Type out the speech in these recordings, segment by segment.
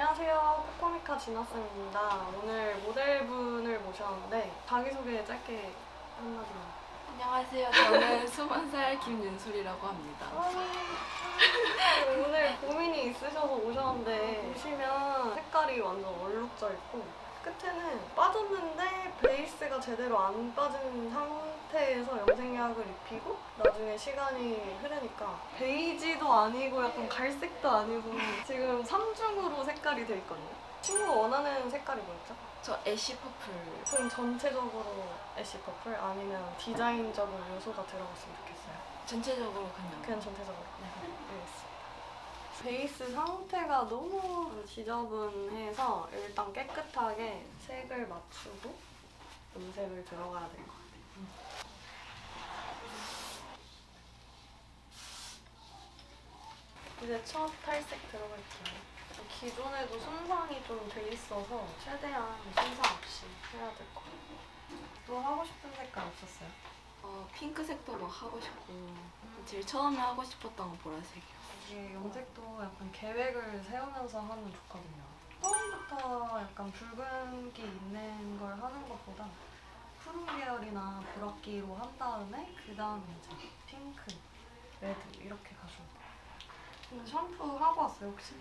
안녕하세요. 코코미카 진아쌤입니다. 오늘 모델분을 모셨는데 자기소개 짧게 한마디만. 안녕하세요. 저는 20살 김윤솔이라고 합니다. 오늘 고민이 있으셔서 오셨는데 보시면 색깔이 완전 얼룩져 있고 끝에는 빠졌는데 베이스가 제대로 안 빠진 상태에서 염색약을 입히고 나중에 시간이 흐르니까 베이지도 아니고 약간 갈색도 아니고 지금 3중으로 색깔이 돼 있거든요. 친구가 원하는 색깔이 뭐였죠? 저 애쉬 퍼플. 그럼 전체적으로 애쉬 퍼플 아니면 디자인적인 요소가 들어갔으면 좋겠어요. 전체적으로 그냥. 그냥 전체적으로. 베이스 상태가 너무 지저분해서 일단 깨끗하게 색을 맞추고 염색을 들어가야 될 것 같아요. 이제 첫 탈색 들어갈게요. 기존에도 손상이 좀 돼 있어서 최대한 손상 없이 해야 될 것 같아요. 또 하고 싶은 색깔 없었어요? 어, 핑크색도 막 하고 싶고. 제일 처음에 하고 싶었던 건 보라색이요. 이게 염색도 약간 계획을 세우면서 하면 좋거든요. 처음부터 약간 붉은기 있는 걸 하는 것보다 푸른 계열이나 브라기로 한 다음에 그 다음에 이제 핑크, 레드 이렇게 돼요. 근데 샴푸 하고 왔어요 혹시?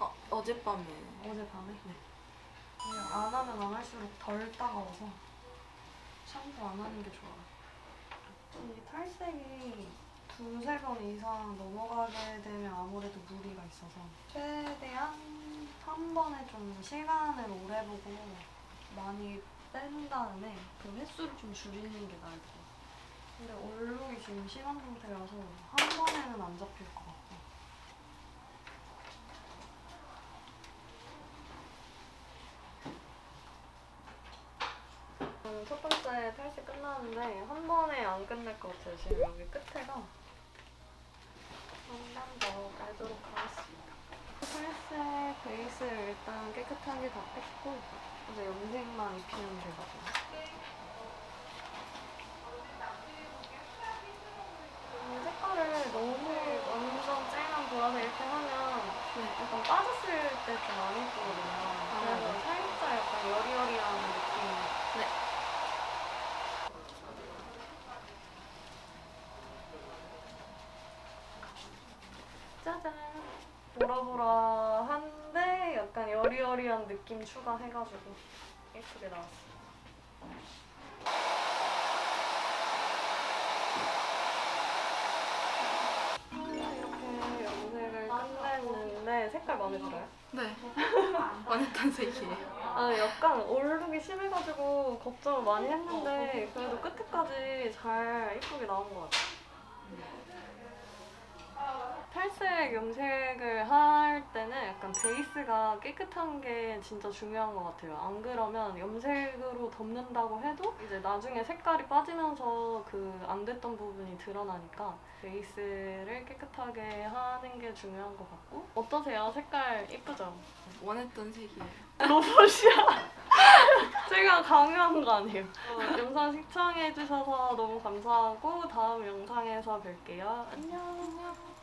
어, 어젯밤에. 어젯밤에? 네. 안 하면 안 할수록 덜 따가워서 샴푸 안 하는 게 좋아요. 좀 이 탈색이 두세 번 이상 넘어가게 되면 아무래도 무리가 있어서 최대한 한 번에 좀 시간을 오래 보고 많이 뺀 다음에 그 횟수를 좀 줄이는 게 나을 것 같아요. 근데 얼룩이 지금 심한 상태라서 한 번에는 안 잡힐 것 음, 첫 번째 탈색 끝나는데 한 번에 안 끝날 것 같아요. 지금 여기 끝에가 한 번 더 깔도록 하겠습니다. 베이스를 일단 깨끗하게 다 뺐고 이제 염색만 입히면 되거든요. 이 색깔을 너무 완전 쨍한 보라색 이렇게 하면 약간 빠졌을 때 좀 안 예쁘거든요. 그래서 네. 살짝 약간 여리여리한 느낌. 네. 짜잔. 보라보라한데 약간 여리여리한 느낌 추가해가지고 예쁘게 나왔어요. 이렇게 염색을 끝냈는데 색깔 마음에 들어요? 네. 원했던 색이에요. 아 약간 얼룩이 심해가지고 걱정을 많이 했는데 그래도 끝에까지 잘 이쁘게 나온 것 같아요. 탈색 염색을 할 때는 약간 베이스가 깨끗한 게 진짜 중요한 것 같아요. 안 그러면 염색으로 덮는다고 해도 이제 나중에 색깔이 빠지면서 그 안 됐던 부분이 드러나니까 베이스를 깨끗하게 하는 게 중요한 것 같고 어떠세요? 색깔 이쁘죠? 원했던 색이에요. 로봇이야. 제가 강요한 거 아니에요. 어, 영상 시청해주셔서 너무 감사하고 다음 영상에서 뵐게요. 안녕.